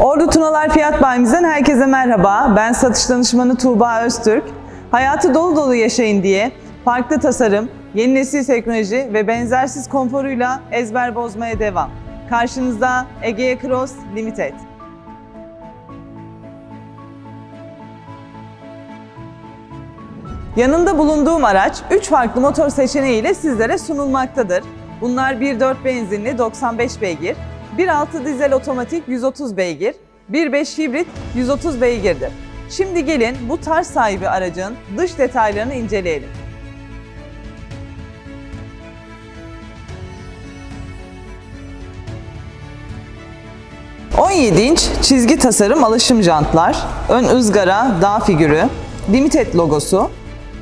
Ordu Tunalar Fiyat Bayimizden herkese merhaba. Ben satış danışmanı Tuğba Öztürk. Hayatı dolu dolu yaşayın diye farklı tasarım, yeni nesil teknoloji ve benzersiz konforuyla ezber bozmaya devam. Karşınızda Egea Cross Limited. Yanında bulunduğum araç 3 farklı motor seçeneğiyle sizlere sunulmaktadır. Bunlar 1.4 benzinli 95 beygir, 1.6 dizel otomatik 130 beygir, 1.5 hibrit 130 beygirdir. Şimdi gelin bu tarz sahibi aracın dış detaylarını inceleyelim. ...17 inç çizgi tasarım alışım jantlar, ön ızgara dağ figürü, Limited logosu,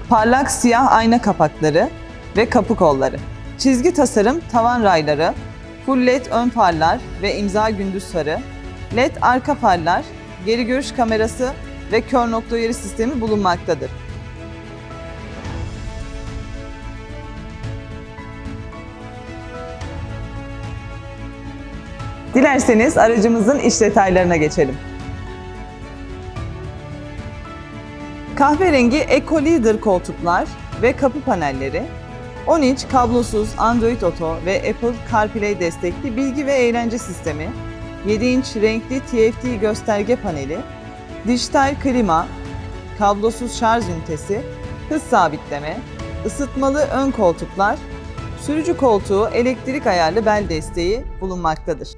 parlak siyah ayna kapakları ve kapı kolları. Çizgi tasarım tavan rayları, full led ön farlar ve imza gündüz farı, led arka farlar, geri görüş kamerası ve kör nokta uyarı sistemi bulunmaktadır. Dilerseniz aracımızın iç detaylarına geçelim. Kahverengi Eco Leader koltuklar ve kapı panelleri, 10 inç kablosuz Android Auto ve Apple CarPlay destekli bilgi ve eğlence sistemi, 7 inç renkli TFT gösterge paneli, dijital klima, kablosuz şarj ünitesi, hız sabitleme, ısıtmalı ön koltuklar, sürücü koltuğu elektrik ayarlı bel desteği bulunmaktadır.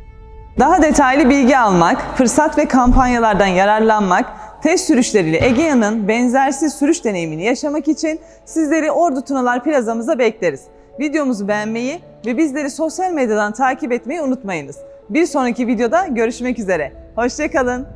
Daha detaylı bilgi almak, fırsat ve kampanyalardan yararlanmak, test sürüşleriyle Egea'nın benzersiz sürüş deneyimini yaşamak için sizleri Ordu Tunalar plazamıza bekleriz. Videomuzu beğenmeyi ve bizleri sosyal medyadan takip etmeyi unutmayınız. Bir sonraki videoda görüşmek üzere. Hoşçakalın.